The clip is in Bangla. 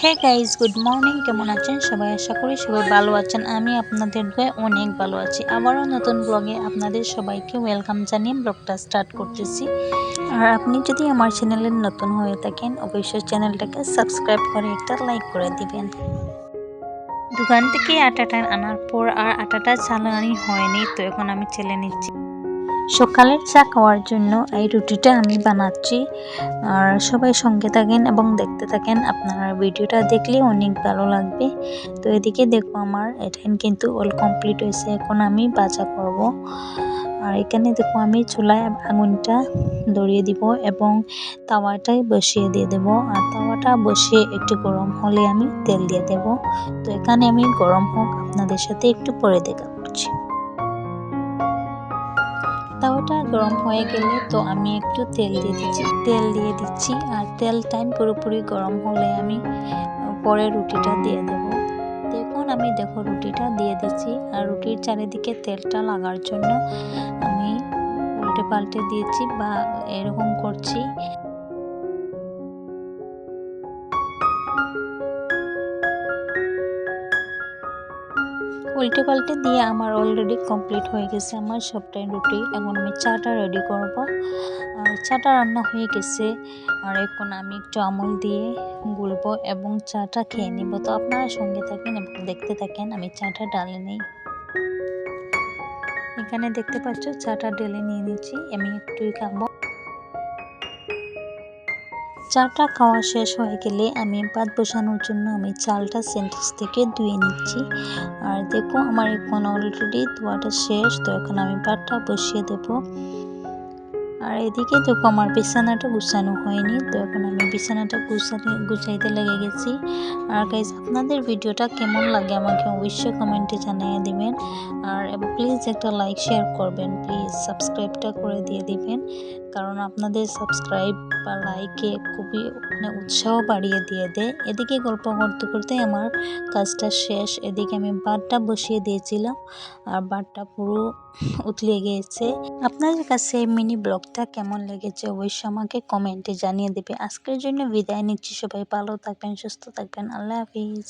হে গাইজ গুড মর্নিং কেমন আছেন? সবাই আশা করি সবাই ভালো আছেন। আমি আপনাদের দয়ে অনেক ভালো আছি। আবারও নতুন ব্লগে আপনাদের সবাইকে ওয়েলকাম জানিয়ে ব্লগটা স্টার্ট করতেছি। আর আপনি যদি আমার চ্যানেলে নতুন হয়ে থাকেন, অবশ্যই চ্যানেলটাকে সাবস্ক্রাইব করে একটা লাইক করে দিবেন। দোকান থেকে আটাটা আনার পর আর আটাটা চালানি হয়নি, তো এখন আমি চেলে নিচ্ছি। সকালের চা খাওয়ার জন্য এই রুটিটা আমি বানাচ্ছি। আর সবাই সঙ্গে থাকেন এবং দেখতে থাকেন। আপনারা ভিডিওটা দেখলে অনেক ভালো লাগবে। তো এদিকে দেখো আমার এখান কিন্তু অল কমপ্লিট হয়েছে। এখন আমি বাজা করব। আর এখানে দেখো আমি চুলায় আগুনটা ধরিয়ে দিব এবং তাওয়াটাই বসিয়ে দিয়ে দেব। আর তাওয়াটা বসিয়ে একটু গরম হলে আমি তেল দিয়ে দেব। তো এখানে আমি গরম হোক, আপনাদের সাথে একটু পরে দেখা করছি। তাওয়াটা গরম হয়ে গেলে তো আমি একটু তেল দিয়ে দিচ্ছি। তেল দিয়ে দিচ্ছি আর তেল টাইম পুরোপুরি গরম হলে আমি পরে রুটিটা দিয়ে দেব। দেখুন আমি দেখো রুটিটা দিয়ে দিচ্ছি আর রুটির চারিদিকে তেলটা লাগার জন্য আমি উল্টে পাল্টে দিয়েছি বা এরকম করছি। উল্টে পাল্টে দিয়ে আমার অলরেডি কমপ্লিট হয়ে গেছে আমার সবটাই রুটি। এখন আমি চাটা রেডি করব। আর চাটা রান্না হয়ে গেছে। আর এখন আমি একটু আমল দিয়ে গুলবো এবং চাটা খেয়ে নিব। তো আপনারা সঙ্গে থাকেন এবং দেখতে থাকেন, আমি চাটা ডালে নিই। এখানে দেখতে পাচ্ছ, চাটা ডেলে নিয়ে নিচ্ছি। আমি একটুই খাব। চাটা খাওয়া শেষ হয়ে গেলে আমি ভাত বসানোর জন্য আমি চালটা সেন্টেক্স থেকে ধুয়ে নিচ্ছি। আর দেখো আমার এখন অলরেডি ধোয়াটা শেষ, তো এখন আমি ভাতটা বসিয়ে দেব। আর এদিকে দেখো আমার বিছানাটা গুছানো হয়নি, তো এখন আমি বিছানাটা গুছাতে, গুছাইতে লেগে গেছি। আর গাইজ আপনাদের ভিডিওটা কেমন লাগে আমাকে অবশ্যই কমেন্টে জানিয়ে দিবেন। আর প্লিজ একটা লাইক শেয়ার করবেন প্লিজ সাবস্ক্রাইবটা করে দিয়ে দিবেন। কারণ আপনাদের সাবস্ক্রাইব বা লাইকে খুবই মানে উৎসাহ বাড়িয়ে দিয়ে দেয়। এদিকে গল্প করতে করতে আমার কাজটা শেষ। এদিকে আমি বাটটা বসিয়ে দিয়েছিলাম আর বাটটা পুরো উতলে গিয়েছে। আপনাদের কাছে মিনি ব্লগটা কেমন লেগেছে অবশ্যই আমাকে কমেন্টে জানিয়ে দেবে। আজকের জন্য বিদায় নিচ্ছি। সবাই ভালো থাকবেন, সুস্থ থাকবেন। আল্লাহ হাফিজ।